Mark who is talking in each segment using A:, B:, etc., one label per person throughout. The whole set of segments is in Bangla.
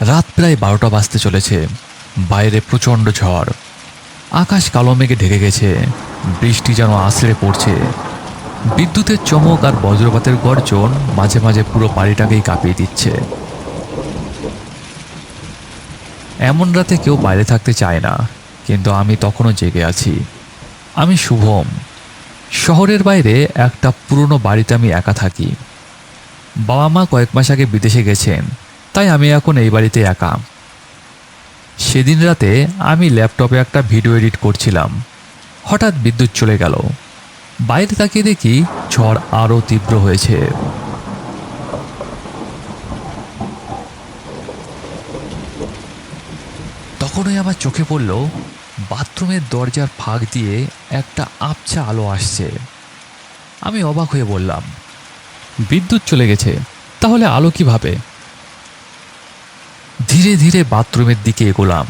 A: রাত প্রায় বারোটা বাজতে চলেছে। বাইরে প্রচণ্ড ঝড়। আকাশ কালো মেঘে ঢেকে গেছে। বৃষ্টি যেন আছড়ে পড়ছে। বিদ্যুতের চমক আর বজ্রপাতের গর্জন মাঝে মাঝে পুরো বাড়িটাকেই কাঁপিয়ে দিচ্ছে। এমন রাতে কেউ বাইরে থাকতে চায় না, কিন্তু আমি তখনও জেগে আছি। আমি শুভম। শহরের বাইরে একটা পুরনো বাড়িতে আমি একা থাকি। বাবা মা কয়েক মাস আগে বিদেশে গেছেন। তাই আমি এখন এই বাড়িতে একা। সেদিন রাতে আমি ল্যাপটপে একটা ভিডিও এডিট করছিলাম। হঠাৎ বিদ্যুৎ চলে গেল। বাইরে তাকিয়ে দেখি ঝড় আরও তীব্র হয়েছে। তখনই আমার চোখে পড়ল বাথরুমের দরজার ফাঁক দিয়ে একটা আবছা আলো আসছে। আমি অবাক হয়ে বললাম, বিদ্যুৎ চলে গেছে, তাহলে আলো কীভাবে? ধীরে ধীরে বাথরুমের দিকে এগোলাম।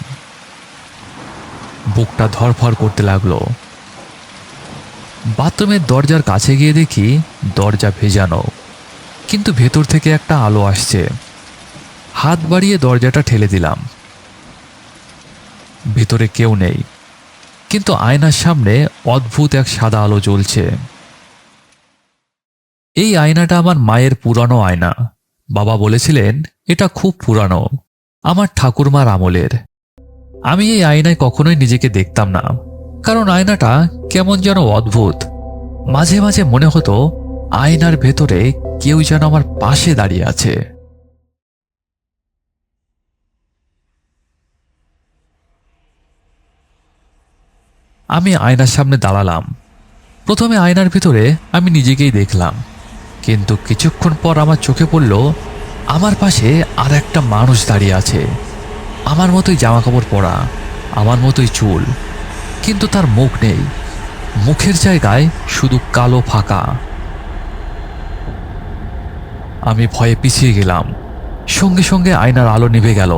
A: বুকটা ধরফর করতে লাগল। বাথরুমের দরজার কাছে গিয়ে দেখি দরজা ভেজানো, কিন্তু ভেতর থেকে একটা আলো আসছে। হাত বাড়িয়ে দরজাটা ঠেলে দিলাম। ভিতরে কেউ নেই, কিন্তু আয়নার সামনে অদ্ভুত এক সাদা আলো জ্বলছে। এই আয়নাটা আমার মায়ের পুরানো আয়না। বাবা বলেছিলেন, এটা খুব পুরানো। আমার ঠাকুরমার আমলের। আমি এই আয়নায় কখনোই নিজেকে দেখতাম না, কারণ আয়নাটা কেমন যেন অদ্ভুত। মাঝে মাঝে মনে হতো, আয়নার ভেতরে কেউ যেন আমার পাশে দাঁড়িয়ে আছে। আমি আয়নার সামনে দাঁড়ালাম। প্রথমে আয়নার ভিতরে আমি নিজেকেই দেখলাম, কিন্তু কিছুক্ষণ পর আমার চোখে পড়ল আমার পাশে আর একটা মানুষ দাঁড়িয়ে আছে। আমার মতোই জামা কাপড় পরা, আমার মতোই চুল, কিন্তু তার মুখ নেই। মুখের জায়গায় শুধু কালো ফাঁকা। আমি ভয়ে পিছিয়ে গেলাম। সঙ্গে সঙ্গে আয়নার আলো নিভে গেল।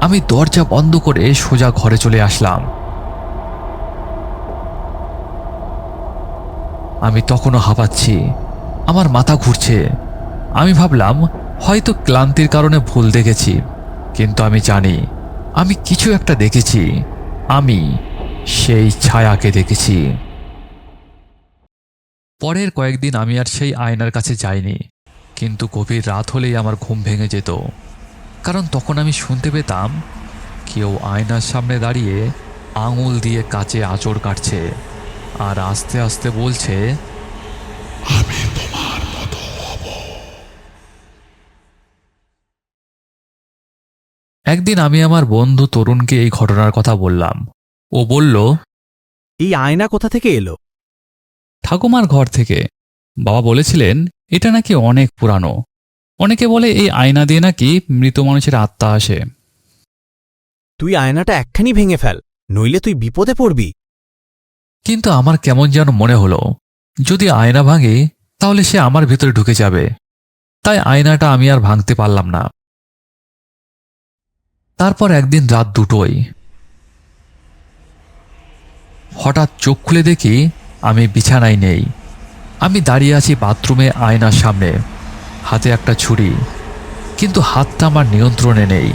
A: আমি দরজা বন্ধ করে সোজা ঘরে চলে আসলাম। আমি তখনও হাঁপাচ্ছি। আমার মাথা ঘুরছে। আমি ভাবলাম হয়তো ক্লান্তির কারণে ভুল দেখেছি, কিন্তু আমি জানি, আমি কিছু একটা দেখেছি। আমি সেই ছায়াকে দেখেছি। পরের কয়েকদিন আমি আর সেই আয়নার কাছে যাইনি, কিন্তু গভীর রাত হলেই আমার ঘুম ভেঙে যেত। কারণ তখন আমি শুনতে পেতাম, কেউ আয়নার সামনে দাঁড়িয়ে আঙুল দিয়ে কাচে আঁচড় কাটছে, আর আস্তে আস্তে বলছে একদিন আমি আমার বন্ধু তরুণকে এই ঘটনার কথা বললাম। ও বলল
B: এই আয়না কোথা থেকে এলো?
A: ঠাকুমার ঘর থেকে। বাবা বলেছিলেন এটা নাকি অনেক পুরানো। অনেকে বলে এই আয়না দিয়ে নাকি মৃত মানুষের আত্মা আসে।
B: তুই আয়নাটা একখানি ভেঙে ফেল নইলে তুই বিপদে পড়বি।
A: কিন্তু আমার কেমন যেন মনে হলো যদি আয়না ভাঙে তাহলে সে আমার ভেতরে ঢুকে যাবে। তাই আয়নাটা আমি আর ভাঙতে পারলাম না। তারপর একদিন রাত দুটোই হঠাৎ চোখ খুলে দেখি আমি বিছানায় নেই। আমি দাঁড়িয়ে আছি বাথরুমে আয়নার সামনে, হাতে একটা ছুরি। কিন্তু হাতটা আমার নিয়ন্ত্রণে নেই।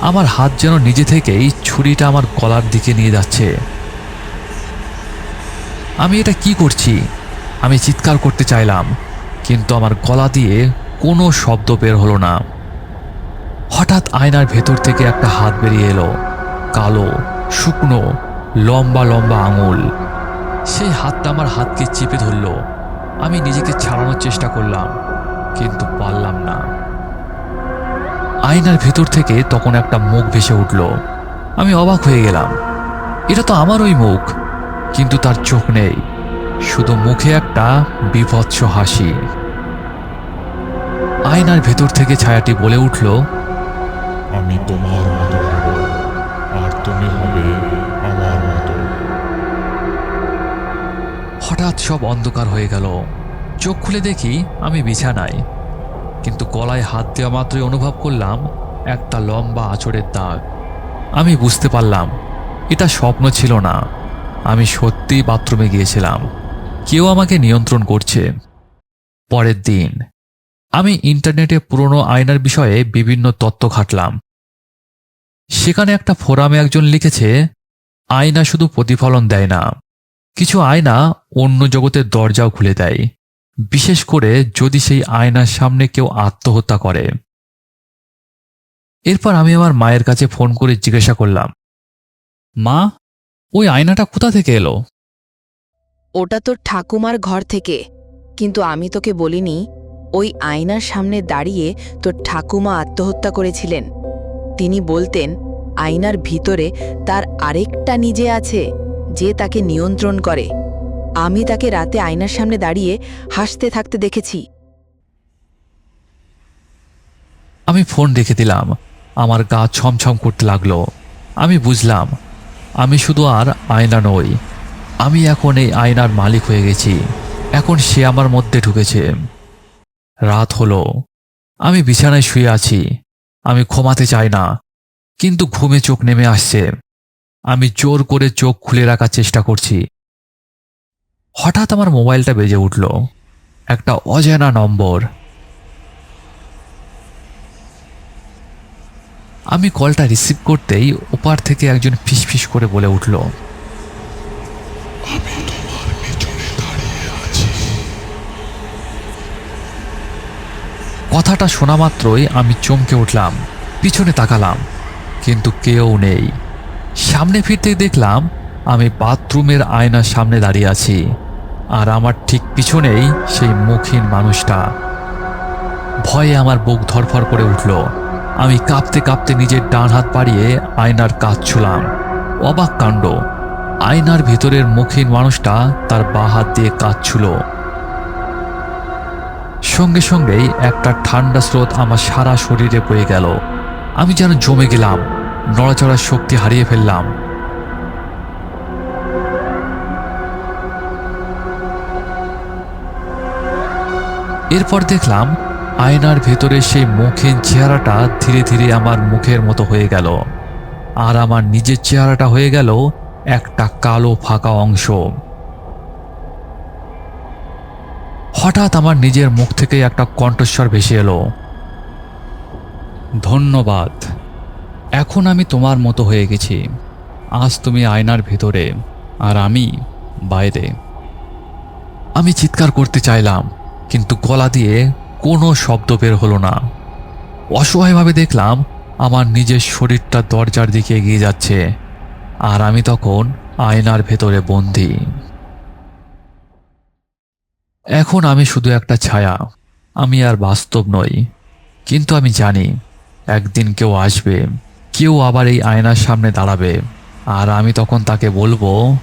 A: আমার হাত যেন নিজে থেকেই ছুরিটা আমার গলার দিকে নিয়ে যাচ্ছে। আমি এটা কি করছি? আমি চিৎকার করতে চাইলাম, কিন্তু আমার গলা দিয়ে কোনো শব্দ বের হলো না। হঠাৎ আয়নার ভেতর থেকে একটা হাত বেরিয়ে এলো, কালো, শুকনো, লম্বা লম্বা আঙুল। সেই হাতটা আমার হাতকে চেপে ধরলো। আমি নিজেকে ছাড়ানোর চেষ্টা করলাম, কিন্তু পারলাম না। আয়নার ভেতর থেকে তখন একটা মুখ ভেসে উঠল। আমি অবাক হয়ে গেলাম, এটা তো আমার ওই মুখ, কিন্তু তার চোখ নেই, শুধু মুখে একটা বিভৎস হাসি। আয়নার ভেতর থেকে ছায়াটি বলে উঠল
C: আমি তোমার মতো হব, আর তুমি হবে আমার মতো।
A: হঠাৎ সব অন্ধকার হয়ে গেল। চোখ খুলে দেখি আমি বিছানায়। কিন্তু গলায় হাত দেওয়া মাত্রই অনুভব করলাম একটা লম্বা আঁচড়ের দাগ। আমি বুঝতে পারলাম, এটা স্বপ্ন ছিল না। আমি সত্যিই বাথরুমে গিয়েছিলাম। কেউ আমাকে নিয়ন্ত্রণ করছে। পরের দিন, আমি ইন্টারনেটে পুরনো আয়নার বিষয়ে বিভিন্ন তথ্য ঘাটলাম সেখানে একটা ফোরামে একজন লিখেছে, আয়না শুধু প্রতিফলন দেয় না, কিছু আয়না অন্য জগতের দরজাও খুলে দেয়। বিশেষ করে যদি সেই আয়নার সামনে কেউ আত্মহত্যা করে। এরপর আমি আমার মায়ের কাছে ফোন করে জিজ্ঞাসা করলাম, মা, ওই আয়নাটা কোথা থেকে এলো?
D: ওটা তোর ঠাকুমার ঘর থেকে, কিন্তু আমি তোকে বলিনি, ওই আয়নার সামনে দাঁড়িয়ে তোর ঠাকুমা আত্মহত্যা করেছিলেন। তিনি বলতেন, আয়নার ভিতরে তার আরেকটা নিজে আছে, যে তাকে নিয়ন্ত্রণ করে। আমি তাকে রাতে আয়নার সামনে দাঁড়িয়ে হাসতে থাকতে দেখেছি।
A: আমি ফোন রেখে দিলাম। আমার গা ছমছম করতে লাগল। আমি বুঝলাম, আমি শুধু আর আয়না নই। আমি এখন এই আয়নার মালিক হয়ে গেছি। এখন সে আমার মধ্যে ঢুকেছে। রাত হলো। আমি বিছানায় শুয়ে আছি। আমি ঘুমাতে চাই না। কিন্তু ঘুমে চোখ নেমে আসছে। আমি জোর করে চোখ খুলে রাখার চেষ্টা করছি। হঠাৎ আমার মোবাইলটা বেজে উঠল। একটা অজানা নম্বর। আমি কলটা রিসিভ করতেই ওপার থেকে একজন ফিসফিস করে বলে উঠল কথাটা শোনা মাত্রই আমি চমকে উঠলাম, পিছনে তাকালাম, কিন্তু কেউ নেই। সামনে ফিরতে দেখলাম আমি বাথরুমের আয়নার সামনে দাঁড়িয়ে আছি, আর আমার ঠিক পিছনেই সেই মুখহীন মানুষটা। ভয়ে আমার বুক ধরফর করে উঠল। আমি কাঁপতে কাঁপতে নিজের ডান হাত বাড়িয়ে আয়নার কাজ ছুলাম। অবাক কাণ্ড। আয়নার ভিতরের মুখহীন মানুষটা তার বাঁ হাত দিয়ে কাজ ছুল। সঙ্গে সঙ্গেই একটা ঠান্ডা স্রোত আমার সারা শরীরে বয়ে গেল। আমি যেন জমে গেলাম, নড়াচড়ার শক্তি হারিয়ে ফেললাম। এরপর দেখলাম, আয়নার ভেতরে সেই মুখের চেহারাটা ধীরে ধীরে আমার মুখের মতো হয়ে গেল। আর আমার নিজের চেহারাটা হয়ে গেল একটা কালো ফাঁকা অংশ। হঠাৎ আমার নিজের মুখ থেকে একটা কণ্ঠস্বর ভেসে এলো। ধন্যবাদ। এখন আমি তোমার মতো হয়ে গেছি। আজ তুমি আয়নার ভেতরে, আর আমি বাইরে। আমি চিৎকার করতে চাইলাম, কিন্তু গলা দিয়ে কোনো শব্দ বের হলো না। অসহায়ভাবে দেখলাম আমার নিজের শরীরটা দরজার দিকে এগিয়ে যাচ্ছে, আর আমি তখন আয়নার ভেতরে বন্দী। এখন আমি শুধু একটা ছায়া। আমি আর বাস্তব নই। কিন্তু আমি জানি, একদিন কেউ আসবে, কেউ আবার এই আয়নার সামনে দাঁড়াবে। আর আমি তখন তাকে বলব